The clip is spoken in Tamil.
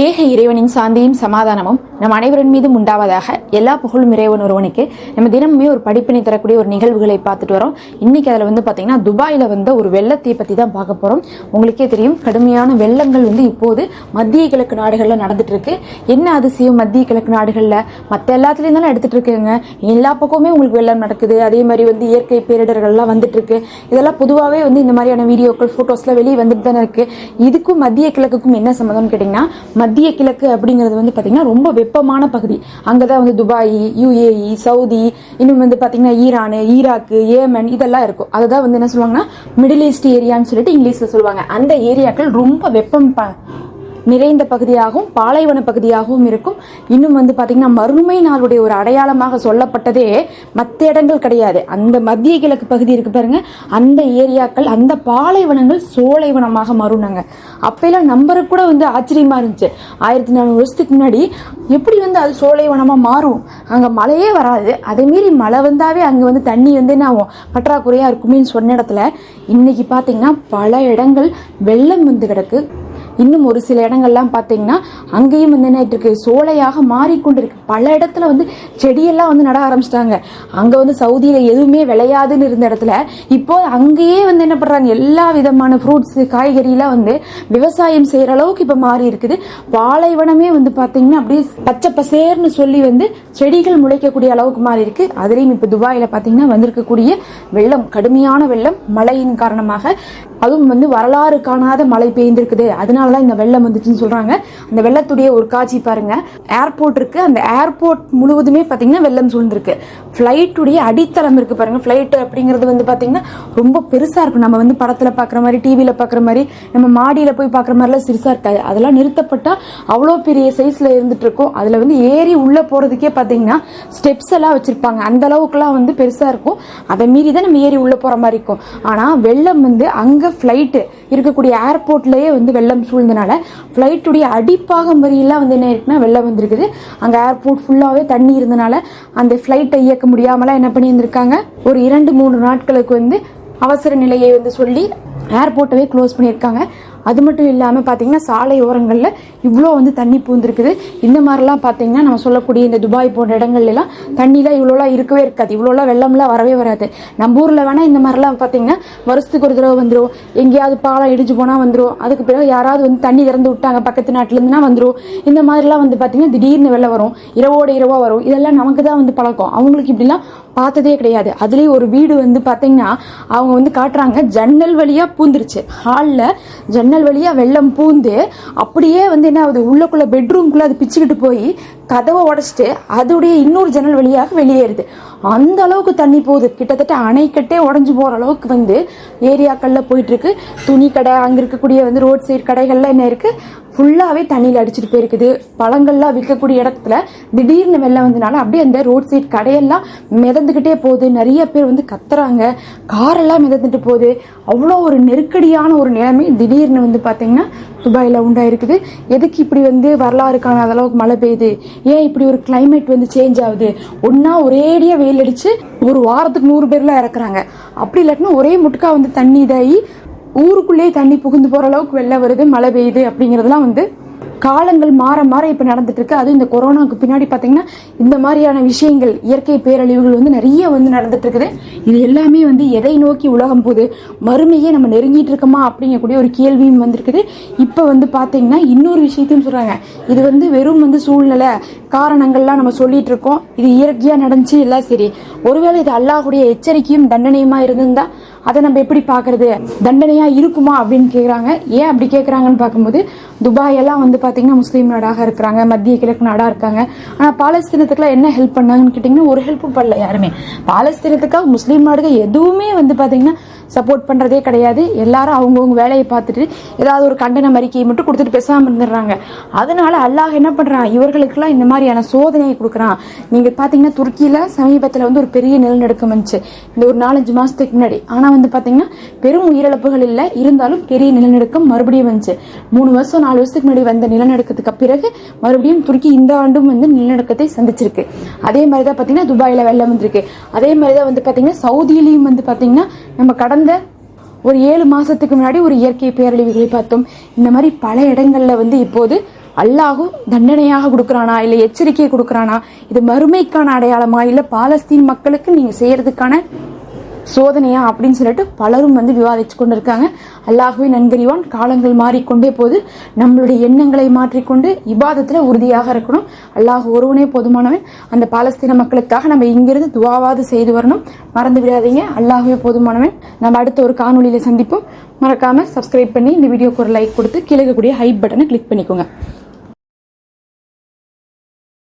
ஏக இறைவனின் சாந்தியும் சமாதானமும் நம் அனைவரின் மீதும் உண்டாவதாக எல்லா புகழும் இறைவன் ஒருவனுக்கு. நம்ம தினமுமே ஒரு படிப்பினை தரக்கூடிய ஒரு நிகழ்வுகளை பார்த்துட்டு வரோம். இன்னைக்கு அதில் வந்து பார்த்தீங்கன்னா துபாயில் வந்த ஒரு வெள்ளத்தை பற்றி தான் பார்க்க போகிறோம் உங்களுக்கே தெரியும் கடுமையான வெள்ளங்கள் வந்து இப்போது மத்திய கிழக்கு நாடுகளில் நடந்துட்டு இருக்கு. என்ன அதிசயம் மத்திய கிழக்கு நாடுகளில்? மற்ற எல்லாத்துலேயும் தானே எடுத்துட்டு இருக்குங்க. எல்லா பக்கமுமே உங்களுக்கு வெள்ளம் நடக்குது. அதே மாதிரி வந்து இயற்கை பேரிடர்கள்லாம் வந்துட்டு இருக்கு. இதெல்லாம் பொதுவாகவே வந்து இந்த மாதிரியான வீடியோக்கள் ஃபோட்டோஸ்லாம் வெளியே வந்துட்டு தானே இருக்கு. இதுக்கும் மத்திய கிழக்குக்கும் என்ன சம்மந்தம்னு கேட்டிங்கன்னா மத்திய கிழக்கு அப்படிங்கிறது வந்து பார்த்தீங்கன்னா ரொம்ப வெப்பமான பகுதி. அங்கே தான் வந்து துபாய் யுஏஇ சவுதி இன்னும் வந்து பார்த்தீங்கன்னா ஈரானு ஈராக்கு ஏமன் இதெல்லாம் இருக்கும். அதை தான் வந்து என்ன சொல்லுவாங்கன்னா மிடில் ஈஸ்ட் ஏரியான்னு சொல்லிட்டு இங்கிலீஷில் சொல்லுவாங்க. அந்த ஏரியாக்கள் ரொம்ப வெப்பம் ப- நிறைந்த பகுதியாகவும் பாலைவன பகுதியாகவும் இருக்கும். இன்னும் வந்து பார்த்திங்கன்னா மறுமை நாளுடைய ஒரு அடையாளமாக சொல்லப்பட்டதே மற்ற இடங்கள் கிடையாது. அந்த மத்திய கிழக்கு பகுதி இருக்கு பாருங்க. அந்த ஏரியாக்கள் அந்த பாலைவனங்கள் சோலைவனமாக மாறுனாங்க. அப்பெல்லாம் நம்பரை கூட வந்து ஆச்சரியமா இருந்துச்சு. ஆயிரத்தி நானூறு வருஷத்துக்கு முன்னாடி எப்படி வந்து அது சோலைவனமா மாறும்? அங்க மழையே வராது. அதே மீறி மழை வந்தாவே அங்க வந்து தண்ணி வந்து என்ன ஆகும்? பற்றாக்குறையா இருக்குமேன்னு சொன்ன இடத்துல இன்னைக்கு பாத்தீங்கன்னா பல இடங்கள் வெள்ளம் வந்து கிடக்கு. இன்னும் ஒரு சில இடங்கள்லாம் பார்த்தீங்கன்னா அங்கேயும் வந்து என்ன ஆயிட்டு இருக்கு. சோலையாக மாறிக்கொண்டிருக்கு. பல இடத்துல வந்து செடியெல்லாம் வந்து நட ஆரம்பிச்சிட்டாங்க. அங்கே வந்து சவுதியில் எதுவுமே விளையாதுன்னு இருந்த இடத்துல இப்போ அங்கேயே வந்து என்ன பண்ணுறாங்க எல்லா விதமான ஃப்ரூட்ஸ் காய்கறிலாம் வந்து விவசாயம் செய்கிற அளவுக்கு இப்போ மாறி இருக்குது. பாலைவனமே வந்து பார்த்தீங்கன்னா அப்படியே பச்சை பசேர்னு சொல்லி வந்து செடிகள் முளைக்கக்கூடிய அளவுக்கு மாறி இருக்கு. அதுலேயும் இப்போ துபாயில் பார்த்தீங்கன்னா வந்திருக்கக்கூடிய வெள்ளம் கடுமையான வெள்ளம் மழையின் காரணமாக அதுவும் வந்து வரலாறு காணாத மழை பெய்ந்திருக்குது. அதனாலதான் இந்த வெள்ளம் வந்துச்சுன்னு சொல்கிறாங்க அந்த வெள்ளத்துடைய ஒரு காட்சி பாருங்க. ஏர்போர்ட் இருக்கு. அந்த ஏர்போர்ட் முழுவதுமே பார்த்தீங்கன்னா வெள்ளம் சூழ்ந்திருக்கு. ஃப்ளைட்டுடைய அடித்தளம் இருக்குது பாருங்கள் ஃப்ளைட்டு அப்படிங்கிறது வந்து பார்த்தீங்கன்னா ரொம்ப பெருசாக இருக்கும். நம்ம வந்து படத்தில் பார்க்குற மாதிரி டிவியில் பார்க்குற மாதிரி நம்ம மாடியில் போய் பார்க்குற மாதிரிலாம் சிறுசாக இருக்காது. அதெல்லாம் நிறுத்தப்பட்டால் அவ்வளோ பெரிய சைஸில் இருந்துட்டு இருக்கும். அதில் வந்து ஏறி உள்ளே போகிறதுக்கே பார்த்தீங்கன்னா ஸ்டெப்ஸ் எல்லாம் வச்சுருப்பாங்க. அந்த அளவுக்குலாம் வந்து பெருசாக இருக்கும். அதை மீறி தான் நம்ம ஏறி உள்ளே போகிற மாதிரி இருக்கும். ஆனால் வெள்ளம் வந்து அங்கே ஃப்ளைட்டு இருக்கக்கூடிய ஏர்போர்ட்லயே வந்து வெள்ளம் சூழ்ந்தனால ஃப்ளைட்டுடைய அடிப்பாகம் வரியெல்லாம் வந்து என்ன இருக்குன்னா வெள்ளம் வந்திருக்குது. அங்கே ஏர்போர்ட் ஃபுல்லாவே தண்ணி இருந்தனால அந்த ஃப்ளைட்டை இயக்க முடியாமலாம் என்ன பண்ணியிருந்திருக்காங்க? ஒரு இரண்டு மூணு நாட்களுக்கு வந்து அவசர நிலையை வந்து சொல்லி ஏர்போர்ட்டவே க்ளோஸ் பண்ணியிருக்காங்க. அது மட்டும் இல்லாமல் பார்த்தீங்கன்னா சாலை ஓரங்களில் இவ்வளோ வந்து தண்ணி பூந்திருக்குது. இந்த மாதிரிலாம் பார்த்தீங்கன்னா நம்ம சொல்லக்கூடிய இந்த துபாய் போன்ற இடங்கள்லாம் தண்ணிலாம் இவ்வளோலாம் இருக்கவே இருக்காது. இவ்வளோலாம் வெள்ளம்லாம் வரவே வராது. நம்ம ஊரில் வேணால் இந்த மாதிரிலாம் பார்த்தீங்கன்னா வருஷத்துக்கு ஒரு தடவை வந்துடும் எங்கேயாவது பாலம் இடிஞ்சு போனால் வந்துடும் அதுக்கு பிறகு யாராவது வந்து தண்ணி திறந்து விட்டாங்க பக்கத்து நாட்டிலேருந்துனா வந்துடும் இந்த மாதிரிலாம் வந்து பார்த்தீங்கன்னா திடீர்னு வெள்ளம் வரும். இரவோட இரவாக வரும். இதெல்லாம் நமக்கு தான் வந்து பழக்கம். அவங்களுக்கு இப்படிலாம் பார்த்ததே கிடையாது. அதுலேயும் ஒரு வீடு வந்து பார்த்தீங்கன்னா அவங்க வந்து காட்டுறாங்க ஜன்னல் வழியாக பூந்துருச்சு. ஹாலில் ஜன்னல் வழியாக வெள்ளம் பூந்து அப்படியே வந்து என்ன ஆகுது? உள்ளக்குள்ளே பெட்ரூம்குள்ளே அது பிச்சுக்கிட்டு போய் கதவை உடச்சிட்டு அதோடைய இன்னொரு ஜன்னல் வழியாக வெளியேறுது. அந்த அளவுக்கு தண்ணி போகுது. கிட்டத்தட்ட அணைக்கட்டே உடஞ்சி போகிற அளவுக்கு வந்து ஏரியாக்கள்ல போயிட்டுருக்கு. துணி கடை அங்கே இருக்கக்கூடிய வந்து ரோட் சைடு கடைகள்லாம் என்ன இருக்குது ஃபுல்லாகவே தண்ணியில் அடிச்சிட்டு போயிருக்குது. பழங்கள்லாம் விற்கக்கூடிய இடத்துல திடீர்னு வெள்ளம் வந்தனால அப்படியே அந்த ரோட் சைடு கடையெல்லாம் மிதந்துக்கிட்டே போகுது. நிறைய பேர் வந்து கத்துறாங்க. காரெல்லாம் மிதந்துட்டு போகுது. அவ்வளோ ஒரு நெருக்கடியான ஒரு நிலைமை திடீர்னு வந்து பார்த்திங்கன்னா துபாயில் உண்டாயிருக்குது. எதுக்கு இப்படி வந்து வரலாறு காணாத அளவுக்கு மழை பெய்யுது? ஏன் இப்படி ஒரு கிளைமேட் வந்து சேஞ்ச் ஆகுது? ஒன்னா ஒரேடியா வெயில் அடிச்சு ஒரு வாரத்துக்கு நூறு பேர்லாம் இறக்குறாங்க. அப்படி இல்லாட்டினா ஒரே முட்டுக்கா வந்து தண்ணி இதாகி ஊருக்குள்ளேயே தண்ணி புகுந்து போற அளவுக்கு வெள்ளம் வருது மழை பெய்யுது அப்படிங்கிறதுலாம் வந்து காலங்கள் மாற மாற இப்ப நடந்துட்டு இருக்கு அதுவும் இந்த கொரோனாக்கு பின்னாடி பாத்தீங்கன்னா இந்த மாதிரியான விஷயங்கள் இயற்கை பேரழிவுகள் வந்து நிறைய வந்து நடந்துட்டு இருக்குது இது எல்லாமே வந்து எதை நோக்கி உலகம் போகுது? மறுமையே நம்ம நெருங்கிட்டு இருக்கோமா அப்படிங்கக்கூடிய ஒரு கேள்வியும் வந்திருக்குது. இப்ப வந்து பாத்தீங்கன்னா இன்னொரு விஷயத்தையும் சொல்றாங்க. இது வந்து வெறும் வந்து சூழ்நிலை காரணங்கள்லாம் நம்ம சொல்லிட்டு இருக்கோம் இது இயற்கையா நடந்துச்சு எல்லாம் சரி. ஒருவேளை இது அல்லாஹுடைய எச்சரிக்கையும் தண்டனையுமா இருந்திருந்தா அதை நம்ம எப்படி பார்க்கறது? தண்டனையா இருக்குமா அப்படின்னு கேக்குறாங்க. ஏன் அப்படி கேக்குறாங்கன்னு பார்க்கும்போது துபாய் எல்லாம் வந்து பாத்தீங்கன்னா முஸ்லீம் நாடாக இருக்கிறாங்க மத்திய கிழக்கு நாடா இருக்காங்க. ஆனா பாலஸ்தீனத்துக்குலாம் என்ன ஹெல்ப் பண்ணாங்கன்னு கேட்டிங்கன்னா ஒரு ஹெல்ப்பும் பண்ணல யாருமே. பாலஸ்தீனத்துக்காக முஸ்லீம் நாடுகள் எதுவுமே வந்து பாத்தீங்கன்னா சப்போர்ட் பண்றதே கிடையாது. எல்லாரும் அவங்கவுங்க வேலையை பார்த்துட்டு ஏதாவது ஒரு கண்டன அறிக்கையை மட்டும் கொடுத்துட்டு பேசாமல் இருந்துடுறாங்க. அதனால அல்லாஹ் என்ன பண்றான்? இவர்களுக்கெல்லாம் இந்த மாதிரியான சோதனையை கொடுக்குறான். நீங்கள் பார்த்தீங்கன்னா துருக்கியில் சமீபத்தில் வந்து ஒரு பெரிய நிலநடுக்கம் வந்துச்சு. இந்த ஒரு நாலஞ்சு மாதத்துக்கு முன்னாடி. ஆனால் வந்து பார்த்தீங்கன்னா பெரும் உயிரிழப்புகள் இல்லை. இருந்தாலும் பெரிய நிலநடுக்கம் மறுபடியும் வந்துச்சு. மூணு வருஷம் நாலு வருஷத்துக்கு முன்னாடி வந்த நிலநடுக்கத்துக்கு பிறகு மறுபடியும் துருக்கி இந்த ஆண்டும் வந்து நிலநடுக்கத்தை சந்திச்சிருக்கு. அதே மாதிரி தான் பார்த்தீங்கன்னா துபாயில் வெள்ளம் வந்திருக்கு. அதே மாதிரி தான் வந்து பார்த்தீங்கன்னா சவுதியிலையும் வந்து பார்த்தீங்கன்னா நம்ம கடந்த ஒரு ஏழு மாசத்துக்கு முன்னாடி ஒரு இயற்கை பேரழிவுகளை பார்த்தோம். இந்த மாதிரி பல இடங்கள்ல வந்து இப்போது அல்லாஹும் தண்டனையாக கொடுக்கறானா இல்ல எச்சரிக்கையை கொடுக்கறானா இது மறுமைக்கான அடையாளமா இல்ல பாலஸ்தீன் மக்களுக்கு நீங்க செய்யறதுக்கான சோதனையா அப்படின்னு சொல்லிட்டு பலரும் வந்து விவாதிச்சு கொண்டிருக்காங்க. அல்லாஹுவே நன்கறிவான் காலங்கள் மாறிக்கொண்டே போது நம்மளுடைய எண்ணங்களை மாற்றிக்கொண்டு இபாதத்துல உறுதியாக இருக்கணும். அல்லாஹ் ஒருவனே போதுமானவன். அந்த பாலஸ்தீன மக்களுக்காக நம்ம இங்கிருந்து துவாவாது செய்து வரணும். மறந்து விடாதீங்க. அல்லாஹுவே போதுமானவன். நம்ம அடுத்த ஒரு காணொளியில சந்திப்போம். மறக்காம சப்ஸ்கிரைப் பண்ணி இந்த வீடியோக்கு ஒரு லைக் கொடுத்து கீழே ஹைப் பட்டனை கிளிக் பண்ணிக்கோங்க.